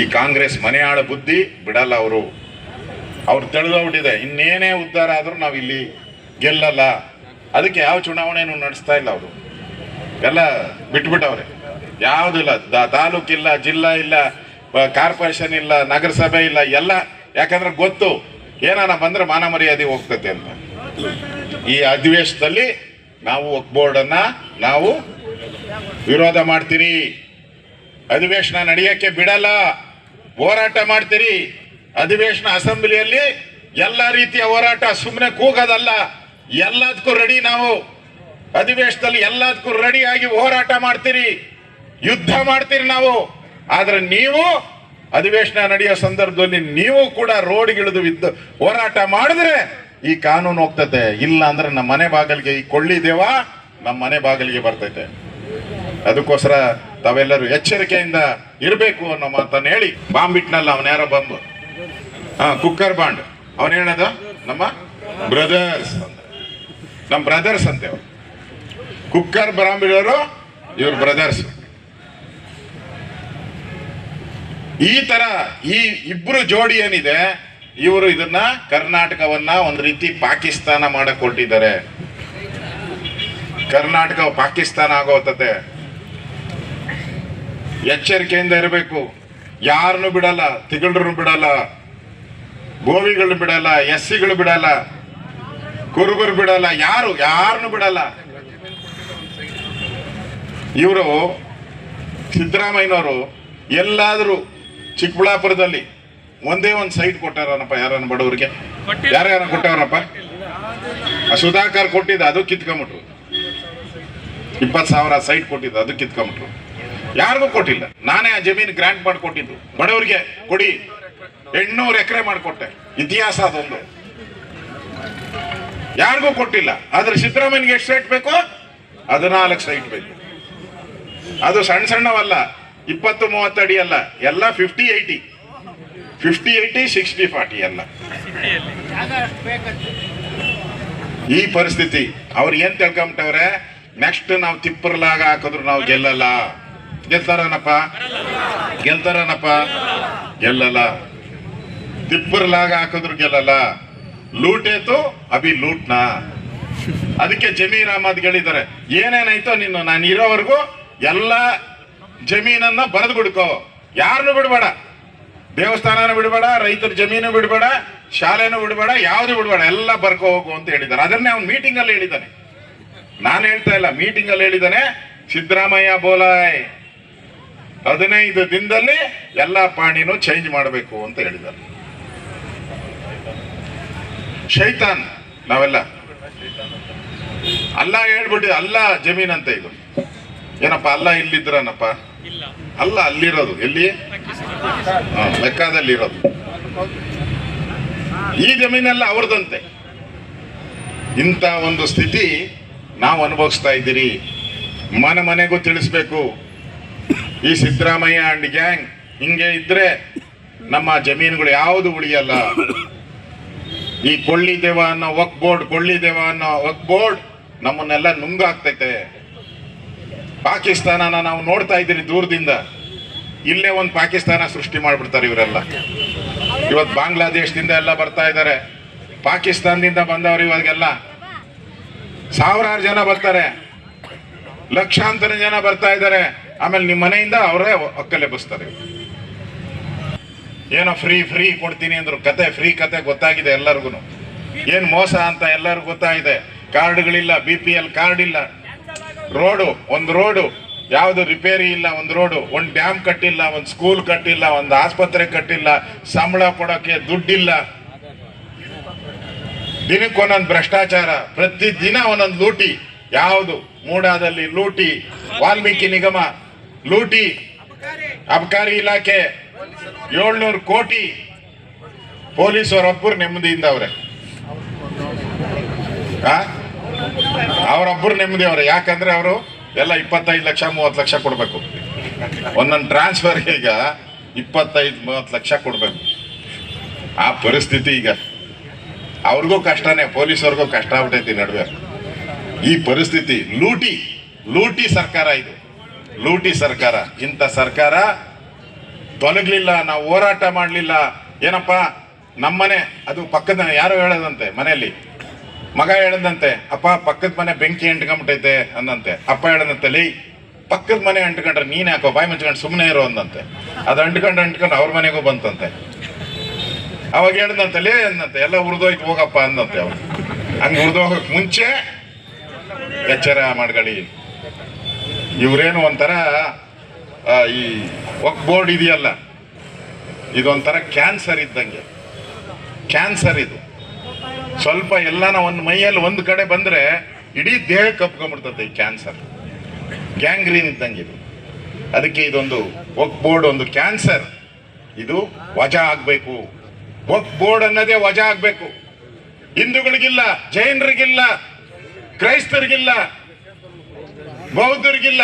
ಈ ಕಾಂಗ್ರೆಸ್ ಮನೆಯಾಳ ಬುದ್ಧಿ, ಬಿಡಲ್ಲ ಅವರು. ಅವ್ರು ತಿಳಿದೋಗ್ಬಿಟ್ಟಿದೆ ಇನ್ನೇನೇ ಉದ್ಧಾರ ಆದ್ರೂ ನಾವು ಇಲ್ಲಿ ಗೆಲ್ಲಲ್ಲ. ಅದಕ್ಕೆ ಯಾವ ಚುನಾವಣೆಯನ್ನು ನಡೆಸ್ತಾ ಇಲ್ಲ ಅವರು. ಎಲ್ಲ ಬಿಟ್ಬಿಟ್ಟವ್ರೆ. ಯಾವುದಿಲ್ಲ ತಾಲೂಕಿಲ್ಲ ಜಿಲ್ಲಾ ಇಲ್ಲ ಕಾರ್ಪೊರೇಷನ್ ಇಲ್ಲ, ನಗರಸಭೆ ಇಲ್ಲ, ಎಲ್ಲ. ಯಾಕಂದ್ರೆ ಗೊತ್ತು, ಏನಾನ ಬಂದ್ರೆ ಮಾನ ಮರ್ಯಾದೆ ಹೋಗ್ತತೆ ಅಂತ. ಈ ಅಧಿವೇಶನದಲ್ಲಿ ನಾವು ಒಕ್ಬೋರ್ಡನ್ನ ನಾವು ವಿರೋಧ ಮಾಡ್ತೀರಿ. ಅಧಿವೇಶನ ನಡೆಯಕ್ಕೆ ಬಿಡಲ್ಲ. ಹೋರಾಟ ಮಾಡ್ತೀರಿ. ಅಧಿವೇಶನ ಅಸೆಂಬ್ಲಿಯಲ್ಲಿ ಎಲ್ಲ ರೀತಿಯ ಹೋರಾಟ ಸುಮ್ಮನೆ ಕೂಗೋದಲ್ಲ. ಎಲ್ಲದಕ್ಕೂ ರೆಡಿ ನಾವು. ಅಧಿವೇಶನದಲ್ಲಿ ಎಲ್ಲದಕ್ಕೂ ರೆಡಿ ಆಗಿ ಹೋರಾಟ ಮಾಡ್ತೀರಿ. ಯುದ್ಧ ಮಾಡ್ತೀರಿ ನಾವು. ಆದ್ರೆ ನೀವು, ಅಧಿವೇಶನ ನಡೆಯೋ ಸಂದರ್ಭದಲ್ಲಿ ನೀವು ಕೂಡ ರೋಡ್ಗಿಳಿದು ಇದ್ದು ಹೋರಾಟ ಮಾಡಿದ್ರೆ ಈ ಕಾನೂನು ಹೋಗ್ತತೆ. ಇಲ್ಲ ಅಂದ್ರೆ ನಮ್ಮ ಮನೆ ಬಾಗಿಲಿಗೆ ಈ ಕೊಳ್ಳಿದೇವ ನಮ್ಮ ಮನೆ ಬಾಗಿಲಿಗೆ ಬರ್ತೈತೆ. ಅದಕ್ಕೋಸ್ಕರ ತಾವೆಲ್ಲರೂ ಎಚ್ಚರಿಕೆಯಿಂದ ಇರಬೇಕು ಅನ್ನೋ ಮಾತನ್ನ ಹೇಳಿ. ಬಾಂಬ್ ಇಟ್ನಲ್ಲ ಯಾರೋ ಬಂಬ್. ಹಾ, ಕುಕ್ಕರ್ ಬಾಂಡ್. ಅವನ್ ಹೇಳದ? ನಮ್ಮ ಬ್ರದರ್ಸ್ ನಮ್ಮ ಬ್ರದರ್ಸ್ ಅಂತೆ ಅವ್ರು. ಕುಕ್ಕರ್ ಬಾಂಬ್ ಇಡೋರು ಇವ್ರ ಬ್ರದರ್ಸ್. ಈ ತರ ಈ ಇಬ್ರು ಜೋಡಿ ಏನಿದೆ, ಇವರು ಇದನ್ನ ಕರ್ನಾಟಕವನ್ನ ಒಂದು ರೀತಿ ಪಾಕಿಸ್ತಾನ ಮಾಡಕ್ ಹೊರಟಿದ್ದಾರೆ. ಕರ್ನಾಟಕ ಪಾಕಿಸ್ತಾನ ಆಗೋತತೆ ಎಚ್ಚರಿಕೆಯಿಂದ ಇರಬೇಕು. ಯಾರನ್ನು ಬಿಡಲ್ಲ ತಿಗಳರನ್ನು ಬಿಡಲ್ಲ ಗೋವಿಗಳು ಬಿಡಲ್ಲ ಎಸ್ಸಿಗಳು ಬಿಡಲ್ಲ ಕುರುಬರು ಬಿಡಲ್ಲ ಯಾರು ಯಾರನ್ನು ಬಿಡಲ್ಲ. ಇವರು ಸಿದ್ದರಾಮಯ್ಯನವರು ಎಲ್ಲಾದರೂ ಚಿಕ್ಕಬಳ್ಳಾಪುರದಲ್ಲಿ ಒಂದೇ ಒಂದು ಸೈಟ್ ಕೊಟ್ಟಾರನಪ್ಪ ಯಾರನ್ನ ಬಡವರಿಗೆ. ಯಾರ್ಯಾರ ಕೊಟ್ಟವ್ರಪ್ಪ? ಆ ಸುಧಾಕರ್ ಕೊಟ್ಟಿದ್ದ ಅದು ಕಿತ್ಕೊಂಬಿಟ್ರು. ಇಪ್ಪತ್ತು ಸಾವಿರ ಸೈಟ್ ಕೊಟ್ಟಿದ್ದು ಅದು ಕಿತ್ಕೊಂಬಿಟ್ರು. ಯಾರಿಗೂ ಕೊಟ್ಟಿಲ್ಲ. ನಾನೇ ಆ ಜಮೀನು ಗ್ರಾಂಟ್ ಮಾಡಿಕೊಟ್ಟಿದ್ದು. ಬಡವರಿಗೆ ಕೊಡಿ. ಎಂಟ್ನೂರು ಎಕರೆ ಮಾಡಿಕೊಟ್ಟೆ. ಇತಿಹಾಸ ಅದೊಂದು. ಯಾರಿಗೂ ಕೊಟ್ಟಿಲ್ಲ. ಆದ್ರೆ ಸಿದ್ದರಾಮಯ್ಯಗೆ ಎಷ್ಟು ಸೈಟ್ ಬೇಕು? ಹದಿನಾಲ್ಕು ಸೈಟ್ ಬೇಕು. ಅದು ಸಣ್ಣ ಸಣ್ಣವಲ್ಲ. ಇಪ್ಪತ್ತು, ಮೂವತ್ತು ಅಡಿ ಅಲ್ಲ. ಎಲ್ಲ fifty eighty fifty eighty sixty forty ಎಲ್ಲ. ಈ ಪರಿಸ್ಥಿತಿ. ಅವ್ರು ಏನ್ ತಿಳ್ಕೊಂಬಿಟ್ಟವ್ರೆ? ನೆಕ್ಸ್ಟ್ ನಾವು ತಿಪ್ಪರ್ಲಾಗ ಹಾಕಿದ್ರು ನಾವು ಗೆಲ್ಲಲ್ಲ. ಗೆಲ್ತಾರನಪ್ಪ ಗೆಲ್ತಾರನಪ್ಪ? ಗೆಲ್ಲಲ್ಲ. ತಿಪ್ಪರ್ಲಾಗ ಹಾಕಿದ್ರು ಗೆಲ್ಲಲ್ಲ. ಲೂಟೇತು ಅಭಿ ಲೂಟ್ನಾ. ಅದಕ್ಕೆ ಜಮೀನ್ ಅಹಮದ್ ಹೇಳಿದ್ದಾರೆ, ಏನೇನಾಯ್ತೋ ನಿನ್ನ, ನಾನು ಇರೋವರೆಗೂ ಎಲ್ಲ ಜಮೀನನ್ನ ಬರೆದು ಬಿಡ್ಕೋ ಯಾರನ್ನು ಬಿಡಬೇಡ. ದೇವಸ್ಥಾನನೂ ಬಿಡಬೇಡ, ರೈತರ ಜಮೀನು ಬಿಡಬೇಡ, ಶಾಲೆನೂ ಬಿಡಬೇಡ, ಯಾವುದು ಬಿಡಬೇಡ. ಎಲ್ಲ ಬರ್ಕೋ ಹೋಗು ಅಂತ ಹೇಳಿದ್ದಾರೆ. ಅದನ್ನೇ ಅವ್ನು ಮೀಟಿಂಗ್ ಅಲ್ಲಿ ಹೇಳಿದ್ದಾನೆ. ನಾನು ಹೇಳ್ತಾ ಇಲ್ಲ ಮೀಟಿಂಗ್ ಅಲ್ಲಿ ಹೇಳಿದ್ದಾನೆ, ಸಿದ್ದರಾಮಯ್ಯ ಬೋಲಾಯ್. ಹದಿನೈದು ದಿನದಲ್ಲಿ ಎಲ್ಲ ಪಾಣಿನೂ ಚೇಂಜ್ ಮಾಡಬೇಕು ಅಂತ ಹೇಳಿದ್ದಾರೆ. ಶೈತಾನ್ ನಾವೆಲ್ಲ. ಅಲ್ಲ ಹೇಳ್ಬಿಟ್ಟು ಅಲ್ಲ ಅಂತ ಇದು. ಏನಪ್ಪ ಅಲ್ಲ ಇಲ್ಲಿದ್ರನಪ್ಪ? ಅಲ್ಲ ಅಲ್ಲಿರೋದು. ಎಲ್ಲಿ? ಲೆಕ್ಕದಲ್ಲಿರೋದು. ಈ ಜಮೀನೆಲ್ಲ ಅವ್ರದಂತೆ ಇಂಥ ಒಂದು ಸ್ಥಿತಿ ನಾವು ಅನುಭವಿಸ್ತಾ ಇದ್ದೀರಿ. ಮನೆ ಮನೆಗೂ ತಿಳಿಸ್ಬೇಕು. ಈ ಸಿದ್ದರಾಮಯ್ಯ ಅಂಡ್ ಗ್ಯಾಂಗ್ ಹಿಂಗೆ ಇದ್ರೆ ನಮ್ಮ ಜಮೀನುಗಳು ಯಾವುದು ಉಳಿಯಲ್ಲ? ಈ ಕೊಳ್ಳಿ ದೇವ ಅನ್ನೋ ವಕ್ ಬೋರ್ಡ್ ಕೊಳ್ಳಿದೇವ ಅನ್ನೋ ವಕ್ ಬೋರ್ಡ್ ನಮ್ಮನ್ನೆಲ್ಲ ನುಂಗಾಗ್ತೈತೆ. ಪಾಕಿಸ್ತಾನನ ನಾವು ನೋಡ್ತಾ ಇದ್ದೀರಿ ದೂರದಿಂದ. ಇಲ್ಲೇ ಒಂದು ಪಾಕಿಸ್ತಾನ ಸೃಷ್ಟಿ ಮಾಡ್ಬಿಡ್ತಾರೆ ಇವರೆಲ್ಲ. ಇವತ್ತು ಬಾಂಗ್ಲಾದೇಶದಿಂದ ಎಲ್ಲ ಬರ್ತಾ ಇದ್ದಾರೆ. ಪಾಕಿಸ್ತಾನದಿಂದ ಬಂದವರು ಇವಾಗೆಲ್ಲ ಸಾವಿರಾರು ಜನ ಬರ್ತಾರೆ. ಲಕ್ಷಾಂತರ ಜನ ಬರ್ತಾ ಇದ್ದಾರೆ. ಆಮೇಲೆ ನಿಮ್ಮ ಮನೆಯಿಂದ ಅವರೇ ಒಕ್ಕಲೆ ಬಸ್ತಾರೆ. ಏನೋ ಫ್ರೀ ಫ್ರೀ ಕೊಡ್ತೀನಿ ಅಂದ್ರು, ಕತೆ ಫ್ರೀ ಕತೆ ಗೊತ್ತಾಗಿದೆ ಎಲ್ಲರಿಗೂ ಏನು ಮೋಸ ಅಂತ ಎಲ್ಲರಿಗೂ ಗೊತ್ತಾಗಿದೆ. ಕಾರ್ಡ್ಗಳಿಲ್ಲ ಬಿ ಪಿ ಎಲ್ ಕಾರ್ಡ್ ಇಲ್ಲ. ರೋಡು, ಒಂದು ರೋಡು, ಯಾವುದು ರಿಪೇರಿ ಇಲ್ಲ, ಒಂದು ರೋಡು, ಒಂದು ಡ್ಯಾಮ್ ಕಟ್ಟಿಲ್ಲ, ಒಂದು ಸ್ಕೂಲ್ ಕಟ್ಟಿಲ್ಲ, ಒಂದು ಆಸ್ಪತ್ರೆ ಕಟ್ಟಿಲ್ಲ, ಸಂಬಳ ಕೊಡೋಕ್ಕೆ ದುಡ್ಡಿಲ್ಲ. ದಿನಕ್ಕೊಂದೊಂದು ಭ್ರಷ್ಟಾಚಾರ ಪ್ರತಿ ದಿನ ಒಂದೊಂದು ಲೂಟಿ, ಯಾವುದು, ಮೂಡಾದಲ್ಲಿ ಲೂಟಿ, ವಾಲ್ಮೀಕಿ ನಿಗಮ ಲೂಟಿ, ಅಬಕಾರಿ ಇಲಾಖೆ ಏಳ್ನೂರು ಕೋಟಿ ಪೊಲೀಸರೊಬ್ಬರು ನೆಮ್ಮದಿಯಿಂದ ಅವ್ರೆ? ಅವರೊಬ್ಬರು ನೆಮ್ಮದಿ ಅವ್ರೆ. ಯಾಕಂದ್ರೆ ಅವರು ಎಲ್ಲ ಇಪ್ಪತ್ತೈದು ಲಕ್ಷ, ಮೂವತ್ತು ಲಕ್ಷ ಕೊಡ್ಬೇಕು. ಒಂದೊಂದು ಟ್ರಾನ್ಸ್ಫರ್ ಈಗ ಇಪ್ಪತ್ತೈದು, ಮೂವತ್ತು ಲಕ್ಷ ಕೊಡ್ಬೇಕು. ಆ ಪರಿಸ್ಥಿತಿ ಈಗ ಅವ್ರಿಗೂ ಕಷ್ಟನೇ, ಪೊಲೀಸವ್ರಿಗೂ ಕಷ್ಟ ಆಗ್ಬಿಟ್ಟೈತಿ ನಡುವೆ. ಈ ಪರಿಸ್ಥಿತಿ ಲೂಟಿ ಲೂಟಿ ಸರ್ಕಾರ ಇದು. ಲೂಟಿ ಸರ್ಕಾರ. ಇಂಥ ಸರ್ಕಾರ ತೊಲಗಲಿಲ್ಲ ನಾವು ಹೋರಾಟ ಮಾಡಲಿಲ್ಲ. ಏನಪ್ಪ? ನಮ್ಮನೆ, ಅದು ಪಕ್ಕದ ಯಾರೋ ಹೇಳದಂತೆ ಮನೆಯಲ್ಲಿ. ಮಗ ಹೇಳದಂತೆ, ಅಪ್ಪ, ಪಕ್ಕದ ಮನೆ ಬೆಂಕಿ ಎಂಟ್ಕೊಂಬಿಟ್ಟೈತೆ ಅಂದಂತೆ. ಅಪ್ಪ ಹೇಳದಂತೆ, ಲೈ, ಪಕ್ಕದ ಮನೆ ಅಂಟ್ಕೊಂಡ್ರೆ ನೀನು ಯಾಕೋ ಬಾಯಿ ಮುಚ್ಕೊಂಡು ಸುಮ್ಮನೆ ಇರೋ ಅಂದಂತೆ. ಅದು ಅಂಟ್ಕೊಂಡು ಅಂಟ್ಕೊಂಡು ಅವ್ರ ಮನೆಗೂ ಬಂತಂತೆ. ಅವಾಗ ಹೇಳ್ದಂತೆ, ಲೇ ಅಂದಂತೆ, ಎಲ್ಲ ಉರಿದೋಯ್ತು ಹೋಗಪ್ಪ ಅಂದಂತೆ ಅವ್ರು. ಹಂಗೆ ಉರಿದೋಗಕ್ಕೆ ಮುಂಚೆ ಎಚ್ಚರ ಮಾಡ್ಕೊಳ್ಳಿ. ಇವ್ರೇನು ಒಂಥರ ಈ ಒಕ್ ಬೋರ್ಡ್ ಇದೆಯಲ್ಲ, ಇದೊಂಥರ ಕ್ಯಾನ್ಸರ್ ಇದ್ದಂಗೆ. ಕ್ಯಾನ್ಸರ್ ಇದು. ಸ್ವಲ್ಪ ಎಲ್ಲಾನ ಒಂದು ಮೈಯಲ್ಲಿ ಒಂದು ಕಡೆ ಬಂದರೆ ಇಡೀ ದೇಹ ಕಪ್ಕೊಂಡ್ಬಿಡ್ತದೆ ಈ ಕ್ಯಾನ್ಸರ್. ಗ್ಯಾಂಗ್ರೀನ್ ಇದ್ದಂಗೆ ಇದು. ಅದಕ್ಕೆ ಇದೊಂದು ವಕ್ ಬೋರ್ಡ್ ಒಂದು ಕ್ಯಾನ್ಸರ್. ಇದು ವಜಾ ಆಗಬೇಕು. ವಕ್ ಬೋರ್ಡ್ ಅನ್ನೋದೇ ವಜಾ ಆಗಬೇಕು. ಹಿಂದೂಗಳಿಗಿಲ್ಲ, ಜೈನರಿಗಿಲ್ಲ, ಕ್ರೈಸ್ತರಿಗಿಲ್ಲ ಬೌದ್ಧರಿಗಿಲ್ಲ.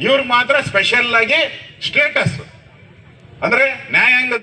ಇವ್ರು ಮಾತ್ರ ಸ್ಪೆಷಲ್ ಆಗಿ ಸ್ಟೇಟಸ್ ಅಂದ್ರೆ ನ್ಯಾಯಾಂಗ